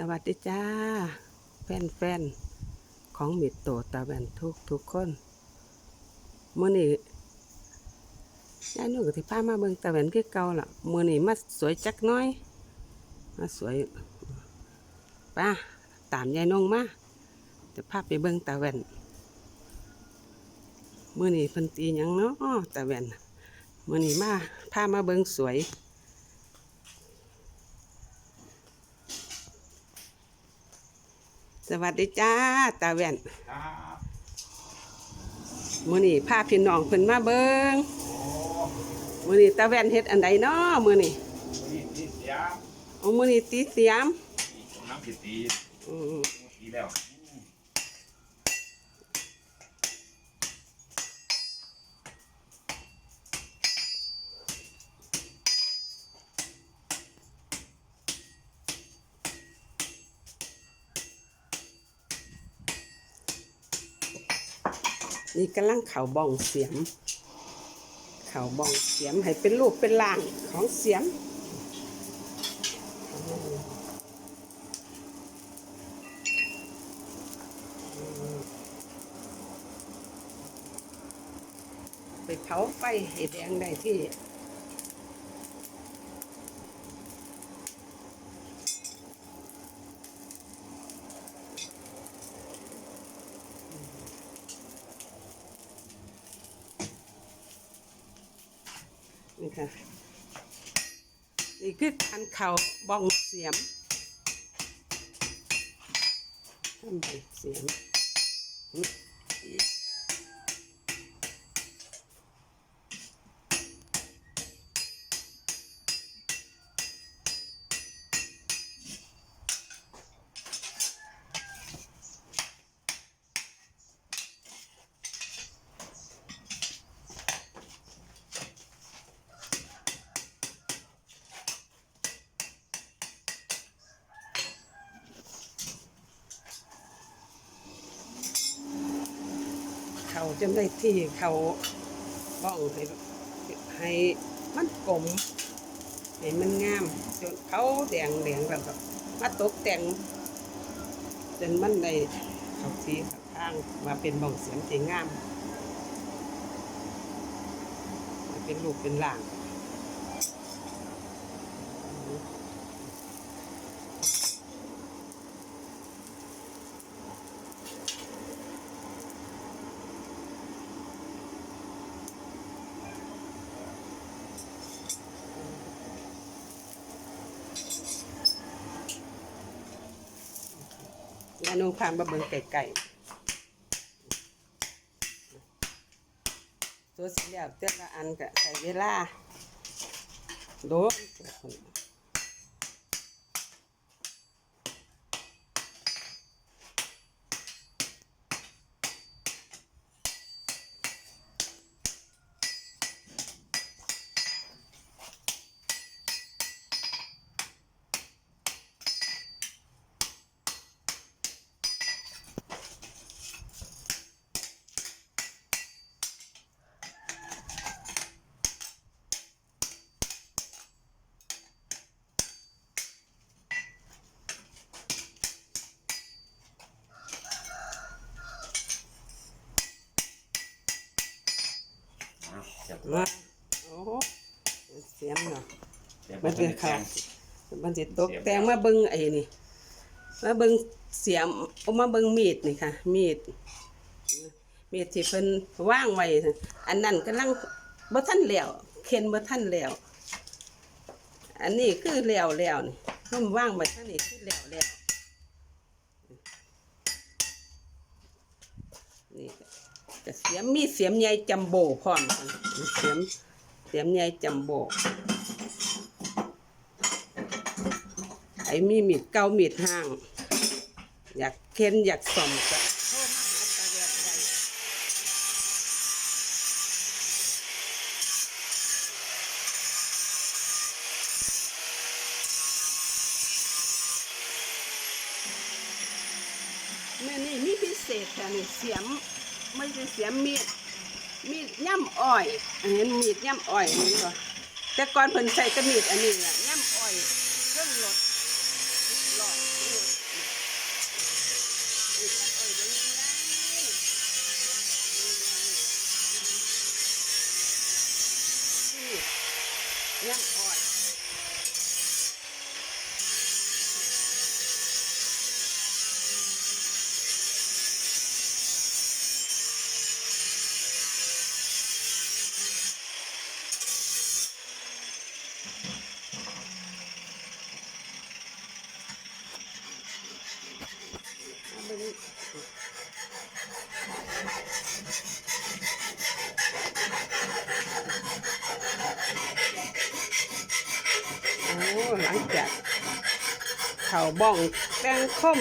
สวัสดีจ้าแฟนแฟนๆ ของมิดโตตาแวนทุกทุกคนเมื่อนี้ยายนุ่งกับที่พามาเบิ่งตาแวนคือเก่าล่ะมื่อนี้มาสวยจักน้อย มาสวยป้าตามยายนุ่งมาจะพาไปเบิ่งตาแวนเมื่อนี้เพิ่นตียังเนาะตาแวนเมื่อนี้มาพามาเบิ่งสวย สวัสดีจ้าตาแว่นครับมื้อนี้พาพี่น้องเพิ่นมาเบิ่งมื้อนี้ตาแว่นเฮ็ดอันใดน้อมื้อนี้นี่นี่เสียเอามื้อนี้ตีเสียมผมน้ำผิดตีอืมตีแล้ว นี่กำลังเข่าบ้องเสียม เข่าบ้องเสียมให้เป็นรูปเป็นร่างของเสียมไปเผาไฟให้แดงได้ที่ นี่ค่ะ นี่คือการ เขาบ้องเสียมทำไปเสียม จนได้ที่เขาบ้องให้ให้มันกลมให้มันงามจนเขาแดงแดงแล้วก็มาตกแต่งจนมันได้เขาสีข้างมาเป็นบ้องเสียงที่งามมาเป็นลูกเป็นหลาง ยานุพามาเบิ่งไก่ไก่ตัวสีเหลืองเต้นละอันกะใส่เวลาโดน มาโอ้โหเสียงเนาะมันเป็นค่ะมันจะตกแต่งมาเบิ่งไอ้นี่มาเบิ่งเสียมเอามาเบิ่งมีดนี่ค่ะ มีดมีดที่เพิ่นว่างไว้น่ะอันนั้นกำลังบ่ทันแล้วเข็นบ่ทันแล้วอันนี้คือแล้วแล้วนี่ร่มว่างไว้ทางนี้คือแล้วแล้วนี่ก็ ก็เสียมมีเสียมใหญ่จัมโบ้พร้อมค่ะเสียมเสียมใหญ่จัมโบ้ไอ้มีมีดเก่ามีดห้าง อยากเค้นอยากส่อมก็โทรมาหาตาแวดได้แม่นี่มีพิเศษค่นี่เสียม ไม่ใช่เสียมมีดมีดย่ำอ้อยเห็นมีดย่ำอ้อยเห็นบ่แต่ก่อนเพิ่นใส่ก็มีดอันนี้แหละย่ำอ้อยเครื่องรถหลอด หลังจาก เข่าบ้องแป้งคม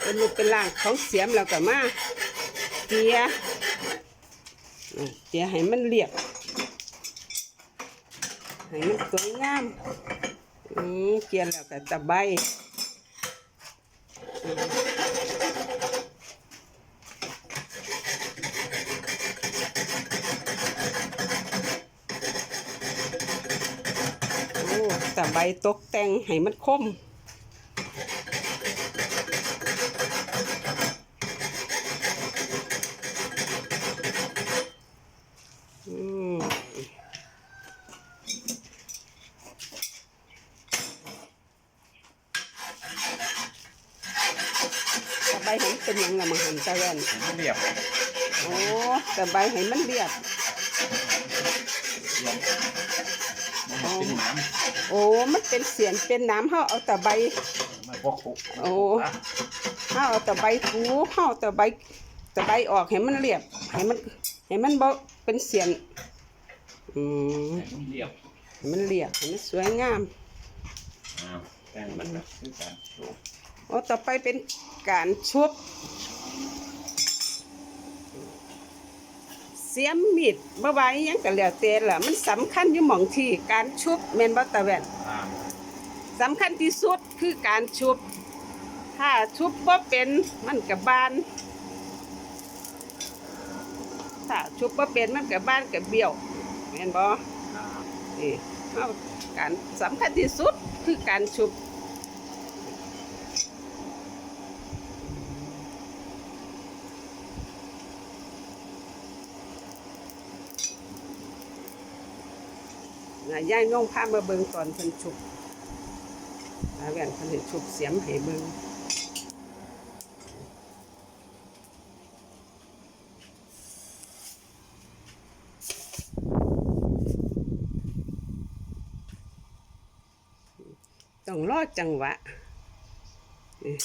เป็นรูปเป็นร่างของเสียมแล้วก็มาเจียเจียให้มันเรียบให้มันสวยงามอืมเจียแล้วก็ตะไบอืมโอ้ตะไบตกแต่งให้มันคม ตะไบให้มันเป็นหยังละมังหันตะแว่นผมเรียบโอ้ตะไบให้มันเรียบ เรียบมันเป็นน้โอ้มันเป็นเสียนเป็นน้ำเฮาเอาตะไบำมันพวกคุกโอ้ เฮาเอาตะไบถูเฮาเอาตะไบตะไบออกให้มันเรียบให้มันให้มันบ่เป็นเสียนอืมให้มันเรียบให้มันเรียบให้มันสวยงาม อ้าวแต่งมันแบบคือการโชว์ โอ้ต่อไปเป็นการชุบ เสียมมีดบ่ไหวอิหยังก็แล้วแต่ล่ะมันสำคัญอยู่หม่องที่การชุบแม่นบ่ตาแว่นอ่าสำคัญที่สุดคือการชุบ ถ้าชุบบ่เป็นมันก็บานถ้าชุบบ่เป็นมันก็บานก็เบี้ยวแม่นบ่ อ่า นี่เอาการสำคัญที่สุดคือการชุบ ย่ายน้องพามาเบิงตอนเพิ่นชุบอาแว่นเพิ่นเห็นชุบเสียมให้เบิงต้องรอจังหวะนี่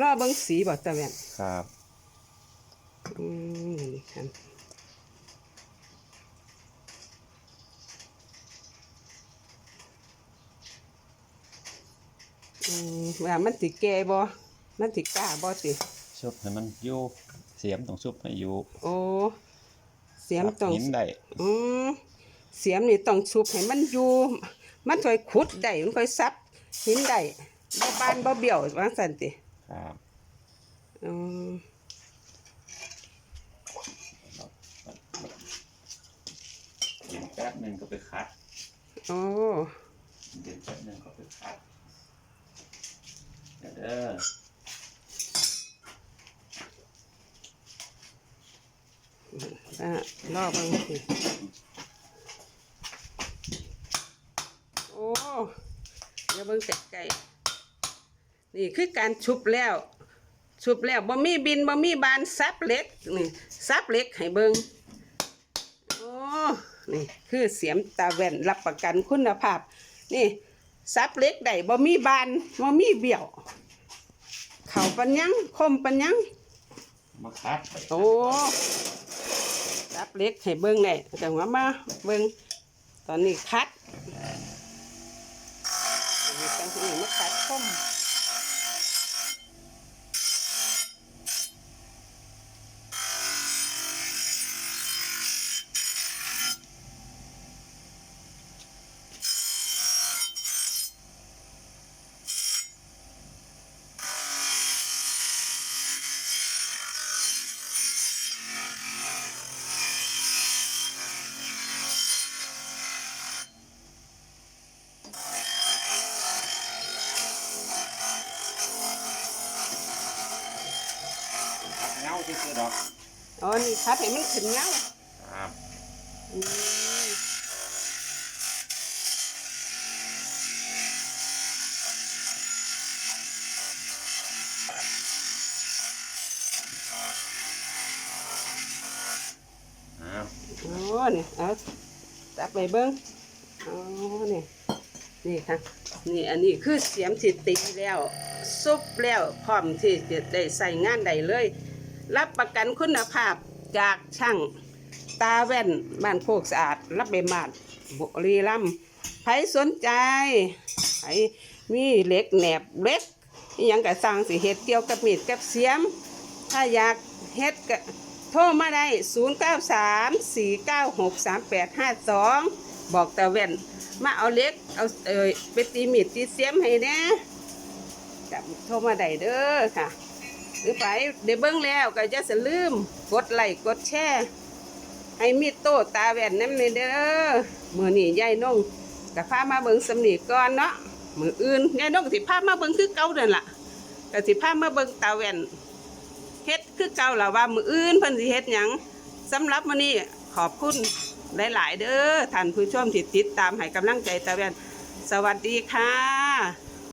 รอเบิงสีบ่ตะแว่นครับ อืมนี่ครับ อืมว่ามันสิแก่บ่มันสิกล้าบ่ติชุบให้มันอยู่เสียมต้องชุบให้อยู่โอ้เสียมต้อง หินได้อืมเสียมนี่ต้องชุบให้มันอยู่ มันค่อยขุดได้มันค่อยซับหินได้บ่บานบ่เบี้ยวว่าซั่นติครับอืมเย็นแป๊บหนึงก็ไปคัดโอ้เย็นแป๊บหนึงก็ไปคัด เด้ออะรอเบิ่งสิโอ้เดี๋ยวเบิ่งใกล้ๆนี่คือการชุบแล้ว ชุบแล้วบ่มีบินบ่มีบานซับเล็กนี่ซับเล็กให้เบิ่งโอ้นี่คือเสียมตาแว่นรับประกันคุณภาพ นี่ ซับเหล็กได้บ่มีบานบ่มีเบี้ยว เข่าปัญญังคมปัญญังมาคัดโอ้ซับเหล็กให้เบิ่งได้จังว่ามาเบิ่งตอนนี้คัดอันนี้จังสิมาคัดคม คัด เงาที่คือดอกอ๋อนี่คัดให้มันขึ้นเงาครับอืมอ้าวอ๋อนี่เอาจับไปเบิ้งอ๋อนี่นี่ค่ะนี่อันนี้คือเสียมที่ตีแล้วซุปแล้วพร้อมที่จะได้ใส่งานได้เลย รับประกันคุณภาพจากช่างตาแว่นบ้านโคกสะอาด รับใบมาดบุรีรัมย์ใครสนใจใครมีเหล็กแหนบเล็กยังก็สั่งสิเฮ็ดเกี่ยวกับมีดกับเสียม ถ้าอยากเฮ็ดก็โทรมาได้ 0 9 3 4 9 6 3 8 5 2 บอกตาเว่น มาเอาเล็ก เอาเอ่ยไปตีมีดตีเสียมให้แน่จับโทรมาได้เด้อค่ะ หรือไปเดี๋ยวเบิ่งแล้วก็จะสลืมกดไลค์กดแชร์ให้มีโตตาแว่นน้ำในเด้อมือนี่ยายน้องกับพามาเบิ่งสำนีก่อนเนาะมืออื่นยายน้องก็สิพามาเบิ่งคือเก่านั่นละก็สิพามาเบิ่งตาแว่นเฮ็ดคือเก่าล่ะว่ามืออื่นเพิ่นสิเฮ็ดหยังสำหรับมื้อนี้ขอบคุณหลาย ๆ เด้อท่านผู้ชมที่ติดตามให้กำลังใจตาแว่นสวัสดีค่ะ